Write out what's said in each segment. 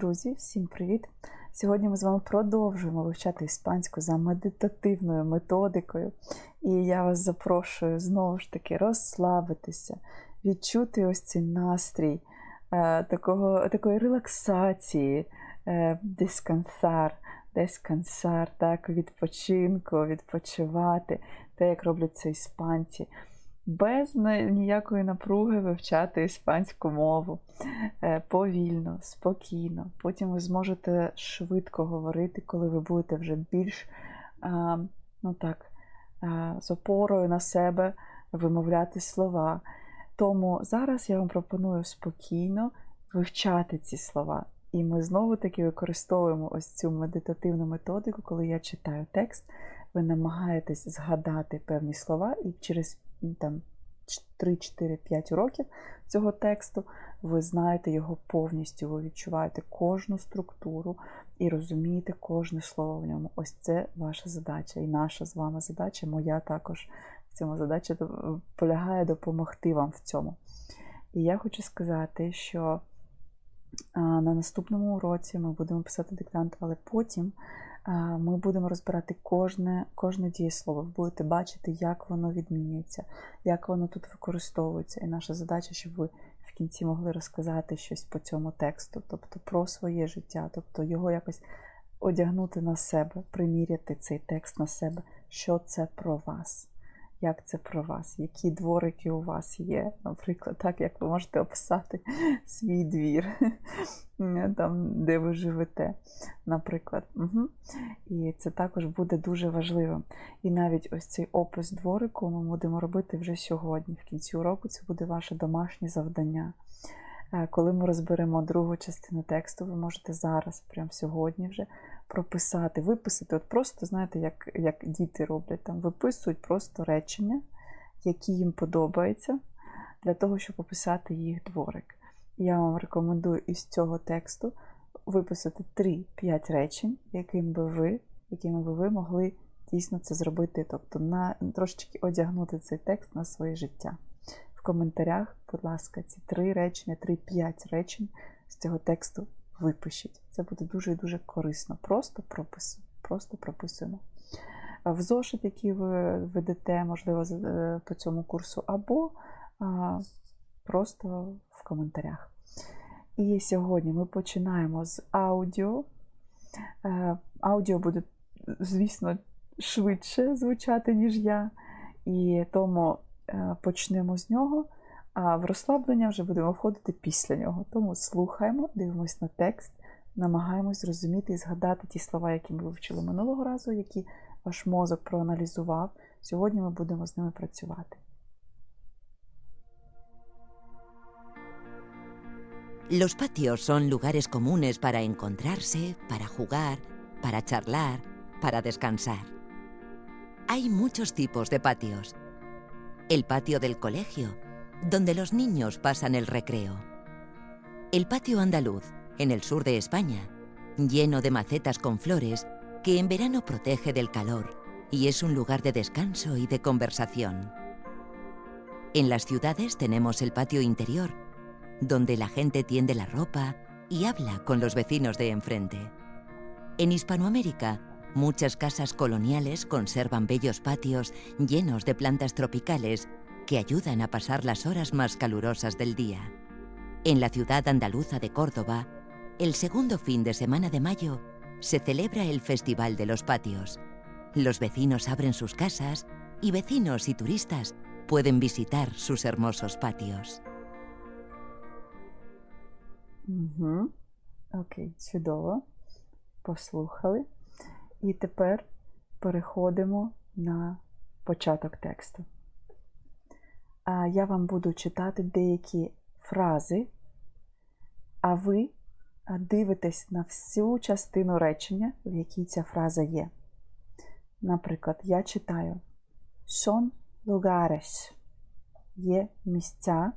Друзі, всім привіт! Сьогодні ми з вами продовжуємо вивчати іспанську за медитативною методикою. І я вас запрошую знову ж таки розслабитися, відчути ось цей настрій е, такого, такої релаксації, е, дискансар, дескансар, так, відпочинку, відпочивати, те, як роблять це іспанці без ніякої напруги вивчати іспанську мову е, повільно, спокійно. Потім ви зможете швидко говорити, коли ви будете вже більш ну так, з опорою на себе вимовляти слова. Тому зараз я вам пропоную спокійно вивчати ці слова. І ми знову-таки використовуємо ось цю медитативну методику, коли я читаю текст, ви намагаєтесь згадати певні слова і через там 3-4-5 років цього тексту, ви знаєте його повністю, ви відчуваєте кожну структуру і розумієте кожне слово в ньому. Ось це ваша задача. І наша з вами задача, моя також в цьому задача полягає допомогти вам в цьому. І я хочу сказати, що на наступному уроці ми будемо писати диктант, але потім ми будемо розбирати кожне кожне дієслово. Ви будете бачити, як воно відмінюється, як воно тут використовується. І наша задача, щоб ви в кінці могли розказати щось по цьому тексту, тобто про своє життя, тобто його якось одягнути на себе, приміряти цей текст на себе, що це про вас як це про вас, які дворики у вас є, наприклад, так, як ви можете описати свій двір, там, де ви живете, наприклад. Угу. І це також буде дуже важливим. І навіть ось цей опис дворику ми будемо робити вже сьогодні. В кінці уроку це буде ваше домашнє завдання. Е, коли ми розберемо другу частину тексту, ви можете зараз, прямо сьогодні вже прописати, виписати. От просто, знаєте, як як діти роблять, там виписують просто речення, які їм подобаються, для того, щоб описати їх дворик. Я вам рекомендую із цього тексту виписати 3-5 речень, яким би ви, якими би ви могли дійсно це зробити, тобто на трошечки одягнути цей текст на своє життя. Коментарях, будь ласка, ці три речення, 3-5 речень з цього тексту випишіть. Це буде дуже і дуже корисно. Просто прописуємо. Просто прописуємо. В зошит, який ви ведете, можливо, е, по цьому курсу, або а, просто в коментарях. І сьогодні ми починаємо з аудіо. Е, аудіо буде, звісно, швидше звучати, ніж я. І тому почнемо з нього. А в розслаблення вже будемо входити після нього. Тому слухаємо, дивимося на текст, намагаємось зрозуміти і згадати ті слова, які ми вивчили минулого разу, які ваш мозок проаналізував. Сьогодні ми будемо з ними працювати. Los patios son lugares comunes para encontrarse, para jugar, para charlar, para descansar. Hay muchos tipos de patios. El patio del colegio, donde los niños pasan el recreo. El patio andaluz, en el sur de España, lleno de macetas con flores que en verano protege del calor y es un lugar de descanso y de conversación. En las ciudades tenemos el patio interior, donde la gente tiende la ropa y habla con los vecinos de enfrente. En Hispanoamérica, muchas casas coloniales conservan bellos patios llenos de plantas tropicales que ayudan a pasar las horas más calurosas del día. En la ciudad andaluza de Córdoba, el segundo fin de semana de mayo, se celebra el Festival de los Patios. Los vecinos abren sus casas y vecinos y turistas pueden visitar sus hermosos patios. Угу. Окей, чудово. Послухали. І тепер переходимо на початок тексту. я вам буду читати деякі фрази, а ви дивитесь на всю частину речення, в якій ця фраза є. Наприклад, я читаю Son lugares є місця,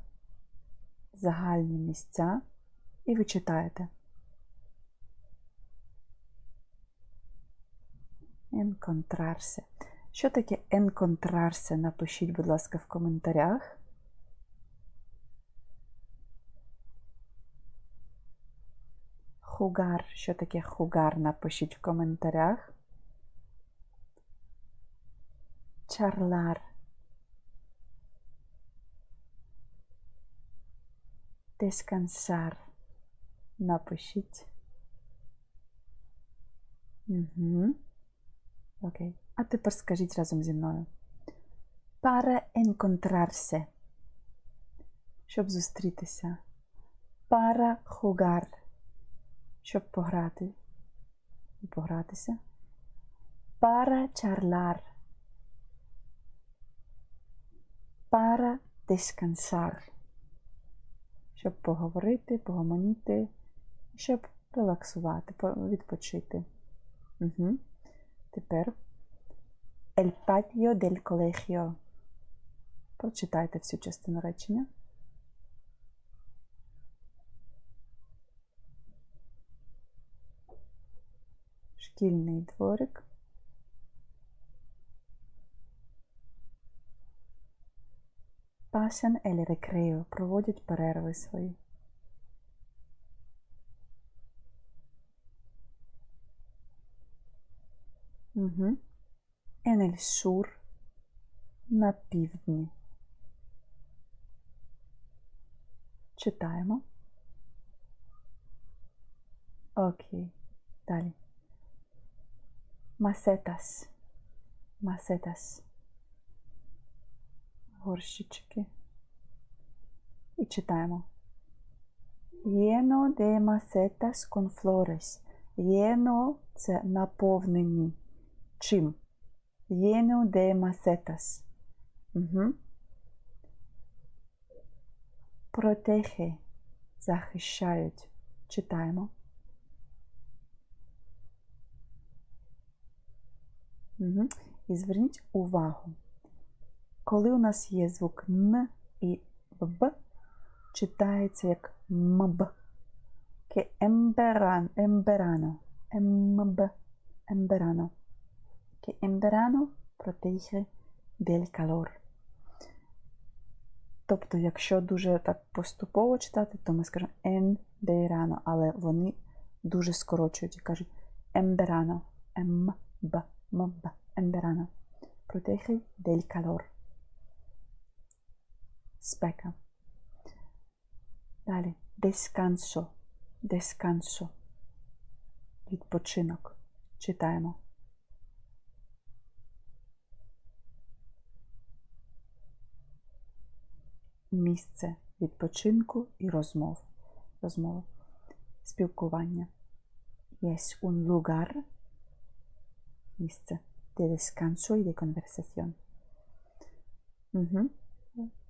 загальні місця, і ви читаєте. Encontrarse. Що таке encontrarse? Напишіть, будь ласка, в коментарях. Хугар. Що таке хугар? Напишіть в коментарях. Чарлар. Descansar. Напишіть. Угу. Окей. А тепер скажіть разом зі мною. Para encontrarse. Щоб зустрітися. Para jugar. Щоб пограти. Погратися. Para charlar. Para descansar. Щоб поговорити, погомоніти, щоб релаксувати, відпочити. Угу. Тепер El patio del colegio. Прочитайте всю частину речення. Шкільний дворик. Pasan el recreo. Проводять перерви свої. Угу. El на півдні. Читаємо. Окей. Далі. Масетас. Масетас. Горщички. І читаємо. Lleno de macetas con. Lleno – це наповнені. Чим? Lleno de macetas. Угу. Протехи. Захищають. Читаємо. Угу. І зверніть увагу. Коли у нас є звук Н і Б, читається як МБ. Che emberan, Emberano. Che emberano protegge del calor. Тобто, якщо дуже так поступово читати, то ми скажемо emberano, але вони дуже скорочують і кажуть emberano. МБ. МБ. Emberano. Protegge del calor. Спека. Далі. Descanso. Descanso. Відпочинок. Читаємо. Місце відпочинку і розмов. Розмови. Спілкування. Es un lugar. Місце. De descanso y de conversación. Угу.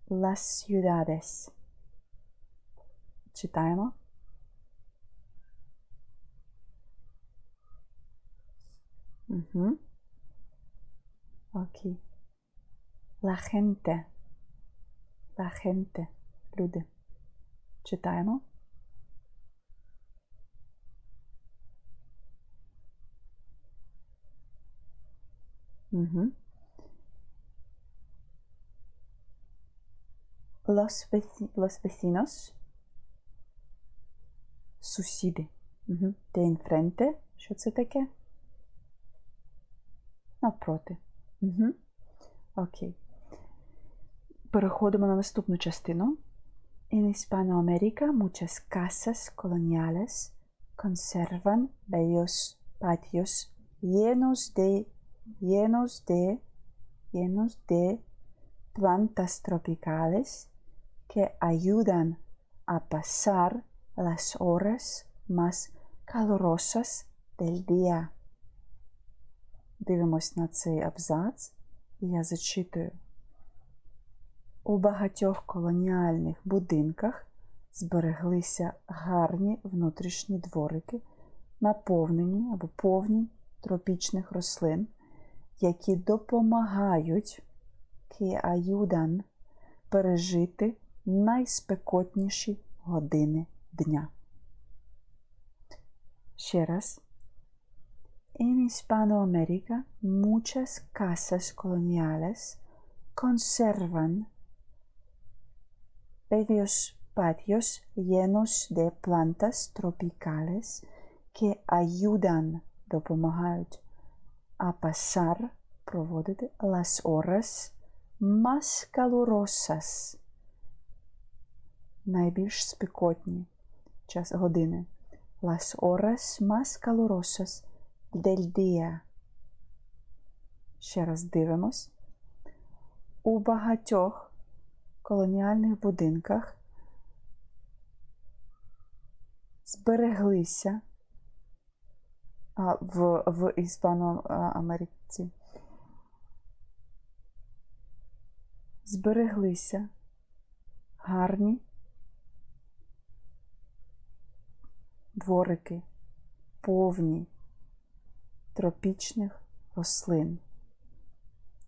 Las ciudades. Читаємо. Угу. Окей. La gente. La gente. Люди. Читаємо. Угу. Los, veci los vecinos. Сусіди. Угу. De enfrente. Що це таке? Навпроти. Угу. Окей. Переходимо на наступну частину. En Hispanoamérica, muchas casas coloniales conservan bellos patios llenos de, llenos de, llenos de plantas tropicales que ayudan a pasar las horas más calurosas del día. Дивимось на цей абзац, і я зачитую. У багатьох колоніальних будинках збереглися гарні внутрішні дворики, наповнені або повні тропічних рослин, які допомагають кіаюдан пережити найспекотніші години дня. Ще раз. En Hispanoamérica, muchas casas coloniales conservan bellos patios llenos de plantas tropicales que ayudan допомагають, a pasar проводити las horas más calurosas найбільш спекотні час години. Las horas más calurosas del día. Ще раз дивимось. У багатьох колоніальних будинках. Збереглися в, в Іспано-Америці. Збереглися. Гарні дворики, повні тропічних рослин,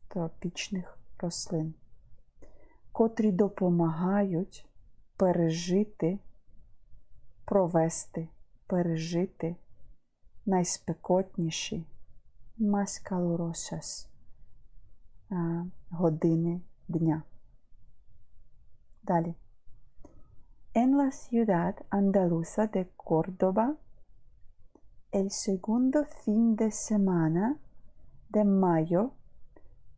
тропічних рослин, котрі допомагають пережити, провести, пережити найспекотніші маскалуросас години дня. Далі. En la ciudad andaluza de Córdoba, el segundo fin de semana de mayo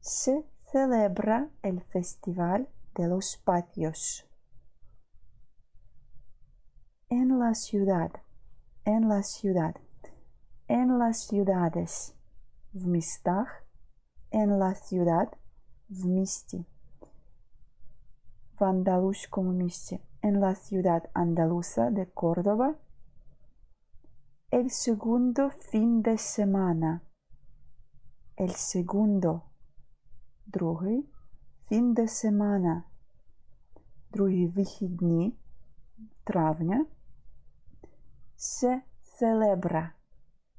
se celebra el Festival de los Patios. En la ciudad, en la ciudad, en las ciudades, в містах, en la ciudad, в місті, в андалузькому місті, en la ciudad andaluza de Córdoba, el segundo fin de semana, el segundo, другий, fin de semana, другі вихідні травня, se celebra,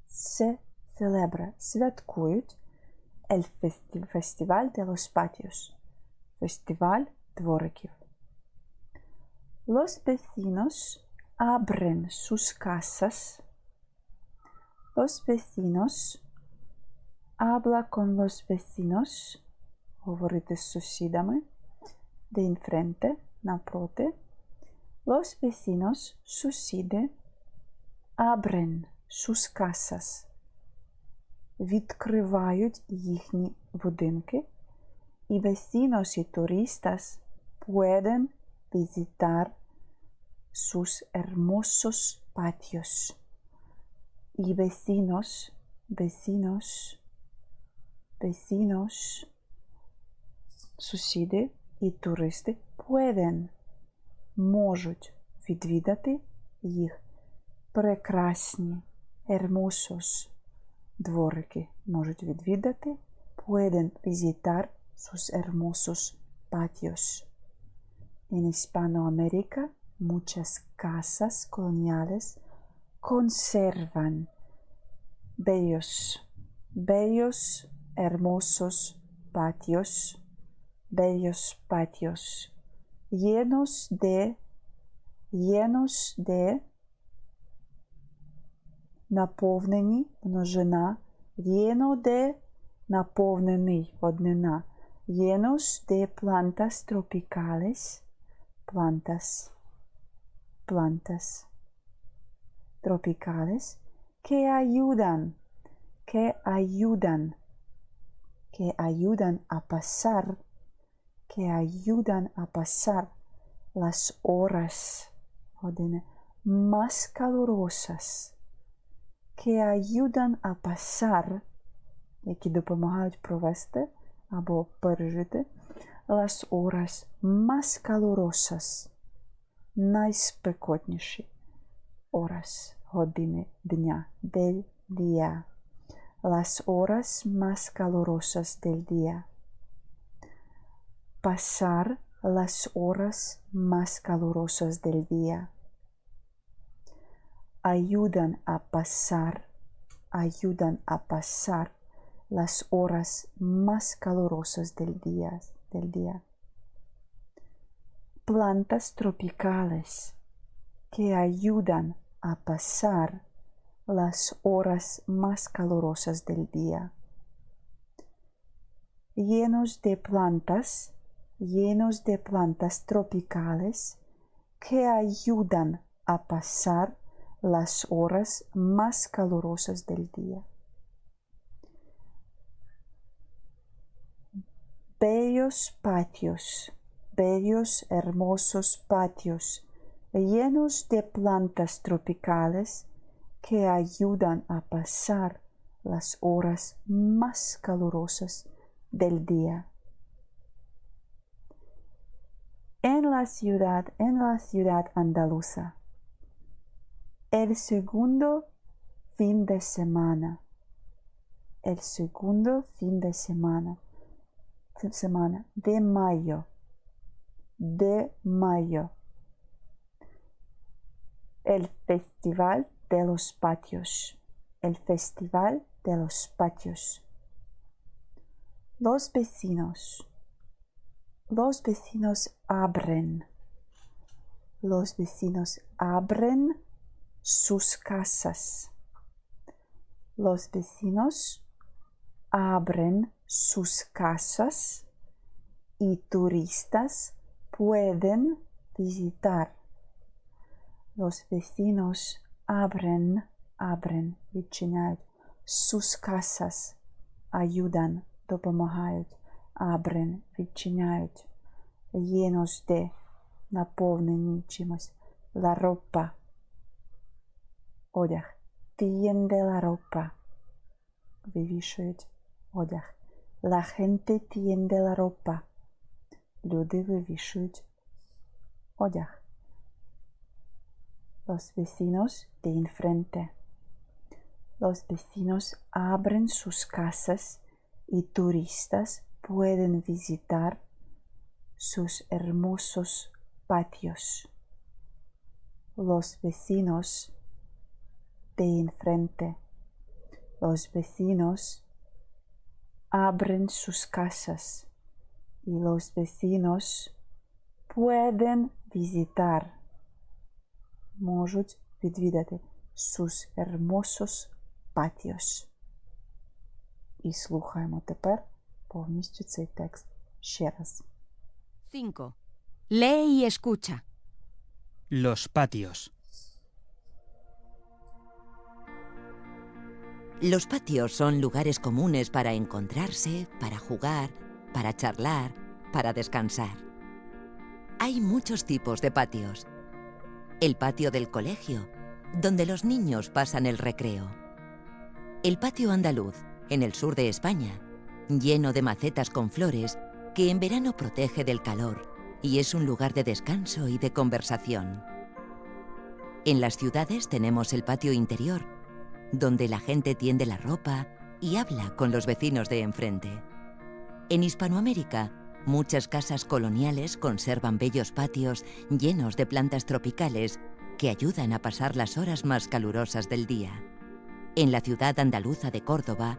se celebra, святкують el Festival de los Patios, фестиваль двориків. Los vecinos abren sus casas. Los vecinos habla con los vecinos, говорити з сусідами, de enfrente, навпроти. Los vecinos, сусіди, abren sus casas, відкривають їхні будинки, і vecinos y turistas pueden visitar sus hermosos patios. Y vecinos, vecinos, vecinos, Сусіди і туристи pueden, можуть відвідати їх прекрасні, hermosos дворики можуть відвідати, pueden visitar sus hermosos patios. En Hispanoamérica, muchas casas coloniales conservan bellos, bellos, hermosos patios, bellos patios, llenos de, llenos de наповнені, множина, lleno de, наповнений, однина, llenos de plantas tropicales, plantas, plantas tropicales que ayudan, que ayudan, que ayudan a pasar, que ayudan a pasar las horas más calurosas, que ayudan a pasar, які допомагають провести або пережити las horas más calurosas, найспекотніші horas, години дня, del día. Las horas más calurosas del día. Pasar las horas más calurosas del día. Ayudan a pasar, ayudan a pasar las horas más calurosas del día. Del día. Plantas tropicales que ayudan a pasar las horas más calurosas del día. Llenos de plantas, llenos de plantas tropicales que ayudan a pasar las horas más calurosas del día. Bellos patios, bellos hermosos patios llenos de plantas tropicales que ayudan a pasar las horas más calurosas del día. En la ciudad, en la ciudad andaluza, el segundo fin de semana, el segundo fin de semana, semana de mayo, de mayo el Festival de los Patios. El Festival de los Patios. Los vecinos. Los vecinos abren. Los vecinos abren sus casas. Los vecinos abren sus casas y turistas pueden visitar los vecinos abren, abren, відчиняють sus casas, ayudan, допомагають, abren, відчиняють, llenos de, наповнені чимось, la ropa, одяг, tiende la ropa, вивішують одяг, la gente tiende la ropa, люди вивішують одяг los vecinos de enfrente. Los vecinos abren sus casas y turistas pueden visitar sus hermosos patios. Los vecinos de enfrente. Los vecinos abren sus casas y los vecinos pueden visitar можуть відвідати sus hermosos patios. І слухаємо тепер повністю цей текст ще раз. 5. Lee y escucha. Los patios. Los patios son lugares comunes para encontrarse, para jugar, para charlar, para descansar. Hay muchos tipos de patios. El patio del colegio, donde los niños pasan el recreo. El patio andaluz, en el sur de España, lleno de macetas con flores que en verano protege del calor y es un lugar de descanso y de conversación. En las ciudades tenemos el patio interior, donde la gente tiende la ropa y habla con los vecinos de enfrente. En Hispanoamérica, muchas casas coloniales conservan bellos patios llenos de plantas tropicales que ayudan a pasar las horas más calurosas del día. En la ciudad andaluza de Córdoba,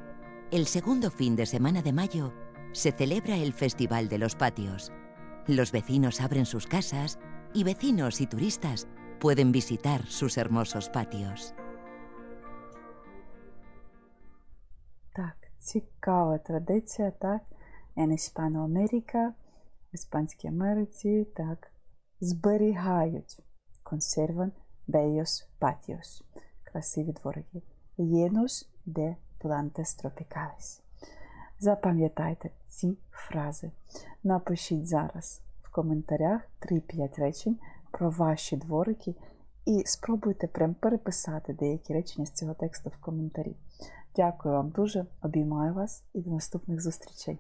el segundo fin de semana de mayo, se celebra el Festival de los Patios. Los vecinos abren sus casas y vecinos y turistas pueden visitar sus hermosos patios. Так, цікава традиція, так. En Hispanoamérica, в Іспанській Америці, так, зберігають консерван bellos patios, красиві дворики, llenos de plantas tropicales. Запам'ятайте ці фрази. Напишіть зараз в коментарях 3-5 речень про ваші дворики і спробуйте прям переписати деякі речення з цього тексту в коментарі. Дякую вам дуже, обіймаю вас і до наступних зустрічей!